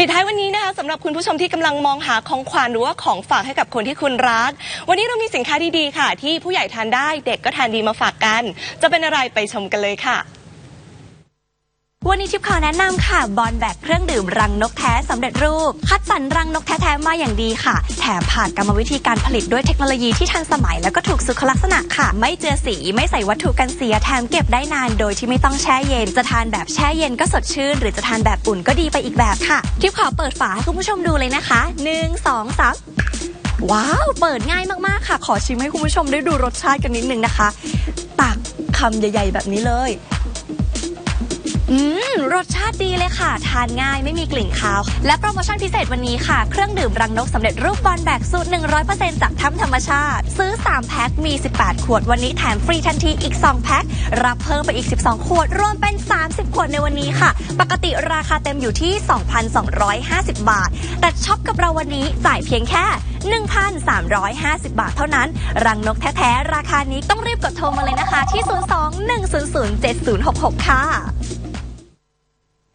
ปิดท้ายวันนี้นะคะสำหรับคุณผู้ชมที่กำลังมองหาของขวัญหรือว่าของฝากให้กับคนที่คุณรัก วันนี้เรามีสินค้าดีๆค่ะ ที่ผู้ใหญ่ทานได้เด็กก็ทานดีมาฝากกัน จะเป็นอะไรไปชมกันเลยค่ะ วันนี้ทิพย์ขอแนะนำค่ะบอลแบกเครื่องดื่มรังนกแท้สำเร็จรูป คัดสรรรังนกแท้ๆมาอย่างดีค่ะ แถมผ่านกรรมวิธีการผลิตด้วยเทคโนโลยีที่ทันสมัยแล้วก็ถูกสุขลักษณะค่ะ ไม่เจือสีไม่ใส่วัตถุกันเสียแถมเก็บได้นานโดยที่ไม่ต้องแช่เย็น จะทานแบบแช่เย็นก็สดชื่น หรือจะทานแบบอุ่นก็ดีไปอีกแบบค่ะทิพย์ขอเปิดฝาให้คุณผู้ชมดูเลยนะคะหนึ่งสองสามว้าว เปิดง่ายมากๆค่ะ ขอชิมให้คุณผู้ชมได้ดูรสชาติกันนิดนึงนะคะ ตักคำใหญ่ ๆ แบบนี้เลย อืม รสชาติดีเลยค่ะ ทานง่ายไม่มีกลิ่นคาว และโปรโมชั่นพิเศษวันนี้ค่ะ เครื่องดื่มรังนกสำเร็จรูปบอลแบกสูตร 100%จากถ้ำธรรมชาติ ซื้อ 3 แพ็ค มี 18 ขวดวันนี้แถมฟรีทันทีอีก 2 แพ็ค รับเพิ่มไปอีก 12 ขวด รวมเป็น 30 ขวดในวันนี้ค่ะ ปกติราคาเต็มอยู่ที่ 2,250 บาท แต่ช็อปกับเราวันนี้จ่ายเพียงแค่ 1,350 บาทเท่านั้น รังนกแท้ๆราคานี้ต้องรีบกดโทรมาเลยนะคะที่ 02 100 7066 ค่ะ